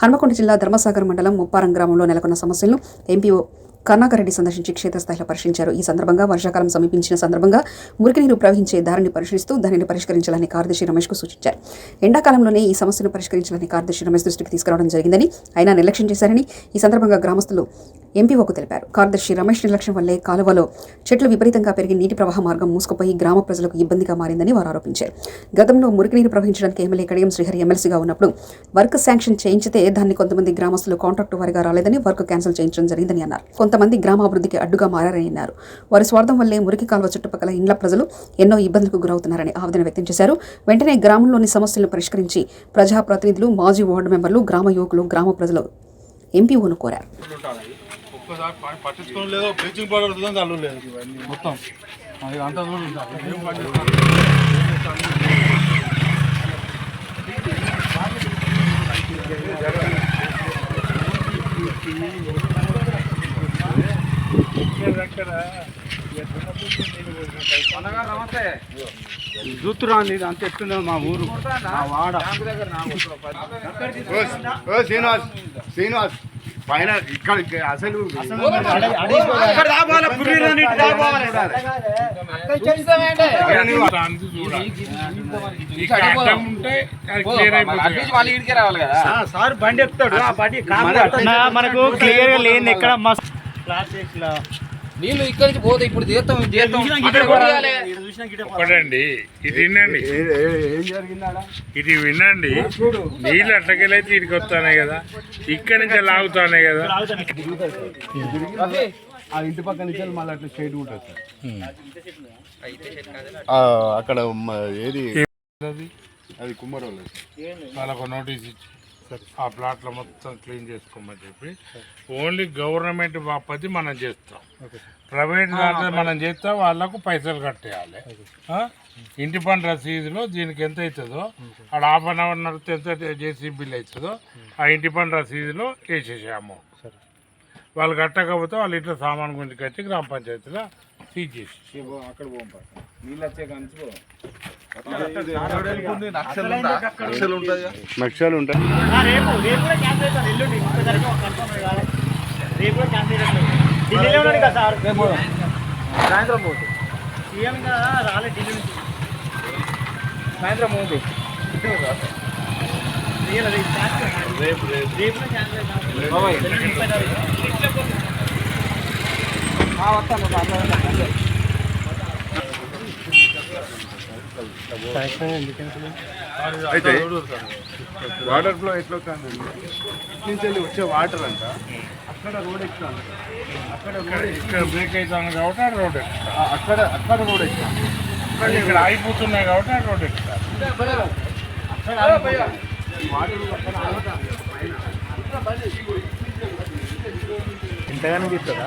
హన్మకొండ జిల్లా ధర్మసాగర్ మండలం ముప్పారం గ్రామంలో నెలకొన్న సమస్యలను ఎంపీఓ కరుణాకర్ రెడ్డి సందర్శించి క్షేత్రస్థాయిలో పరిశీలించారు. ఈ సందర్భంగా వర్షాకాలం సమీపించిన సందర్భంగా మురికి నీరు ప్రవహించే దారిని పరిశీలిస్తూ దానిని పరిష్కరించాలని కార్యదర్శి రమేష్కు సూచించారు. ఎండాకాలంలోనే ఈ సమస్యను పరిష్కరించాలని కార్యదర్శి రమేష్ దృష్టికి తీసుకురావడం జరిగిందని అయినా నిర్లక్ష్యం చేశారని ఈ సందర్భంగా గ్రామస్తులు ఎంపీఓకు తెలిపారు. కార్యదర్శి రమేష్ నిర్లక్ష్యం వల్లే కాలువలో చెట్లు విపరీతంగా పెరిగి నీటి ప్రవాహ మార్గం మూసుకుపోయి గ్రామ ప్రజలకు ఇబ్బందిగా మారిందని వారు ఆరోపించారు. గతంలో మురికి నీరు ప్రవహించడానికి ఎమ్మెల్యే కడియం శ్రీహరి ఎమ్మెల్సీగా ఉన్నప్పుడు వర్క్ శాంక్షన్ చేయించితే దాన్ని కొంతమంది గ్రామస్తులు కాంట్రాక్టు వారిగా రాలేదని వర్క్ క్యాన్సిల్ చేయించడం జరిగిందని అన్నారు. కొంతమంది గ్రామాభివృద్ధికి అడ్డుగా మారారని అన్నారు. వారి స్వార్థం వల్లే మురికి కాలువ చుట్టుపక్కల ఇండ్ల ప్రజలు ఎన్నో ఇబ్బందులకు గురవుతున్నారని ఆవేదన వ్యక్తం చేశారు. వెంటనే గ్రామంలోని సమస్యలను పరిష్కరించి ప్రజాప్రతినిధులు మాజీ వార్డు మెంబర్లు గ్రామ యువకులు గ్రామ ప్రజలు ఎంపీఓను కోరారు. ఒక్కసారి పట్టించుకోవడం లేదు బ్లీచింగ్ పౌడర్ ఉంటుంది అల్లు లేదు. ఇవన్నీ మొత్తం. అది అంతా ఉంటుంది ఏం ఇది అంత ఎట్టున్నది మా ఊరు? మా వాడ. ఓ శ్రీనివాస్ శ్రీనివాస్. పైన ఇక్కడ ఇక్కడ అసలు ఇక్కడ సార్ బండి ఎక్కుతాడు. ఆ బండి మనకు క్లియర్గా లేని ఎక్కడ మస్తు క్లాస్ ఇట్లా నీళ్ళు ఇక్కడి నుంచి పోతే ఇప్పుడు కొట్టాలి. ఒకటండి ఇది వినండి. ఏం జరిగిందా ఇది వినండి. నీళ్ళు అట్లకెళ్ళైతే ఇక్కడికి వస్తానే కదా. ఇక్కడి నుంచి లాగుతానే కదా. ఆ ఇంటి పక్క నుంచి మళ్ళీ అట్లా షేడ్ ఉంటుంది సార్. ఆ, అక్కడ ఏది? అది అది? కుమ్మరోళ్ళు వాళ్ళకు నోటీస్ ఇచ్చి. ఆ ప్లాట్లో మొత్తం క్లీన్ చేసుకోమని చెప్పి ఓన్లీ గవర్నమెంట్ బాపతి మనం చేస్తాం. ప్రైవేట్ దాంట్లో మనం చేస్తాం వాళ్ళకు పైసలు కట్టేయాలి. ఆ? ఇంటి పని రసీదులో దీనికి ఎంత అవుతుందో ఆడ హాఫ్ అన్ అవర్ నడితే ఎంత జేసీ బిల్ అవుతుందో ఆ ఇంటి పని రసీదులో వేసేసాము. వాళ్ళు కట్టకపోతే వాళ్ళు ఇట్లా సామాన్ గురించి కట్టి గ్రామ పంచాయతీలో సీజ్ చేసి నక్షలు ఉంటాయి రేపు రేపు కూడా నక్షలు అవుతాను రేపు కదా సార్ రేపు సాయంత్రం పోతే సీఎం కదా రాలే ఢిల్లీ నుంచి సాయంత్రం పోతే రేపు రేపు వస్తాను అయితే వాటర్ ఫ్లో ఎట్లా వస్తుందండి? నుంచి వెళ్ళి వచ్చే వాటర్ అంట. అక్కడ రోడ్ ఎక్కుతాను అక్కడ రోడ్ ఇక్కడ బ్రేక్ అవుతాను కాబట్టి ఆ రోడ్ అక్కడ అక్కడ రోడ్ ఎక్కుతాను ఇక్కడ ఇక్కడ ఆగిపోతున్నాయి కాబట్టి ఆ రోడ్ ఎక్కుతాం ఇంతగానే చెప్తారా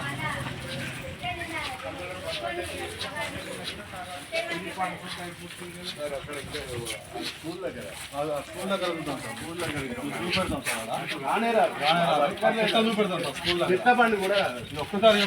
స్కూల్ దగ్గర. స్కూల్ దగ్గర చూపెడతాం సార్ రానేరా రానేరా చెత్త బండి కూడా ఒక్కసారి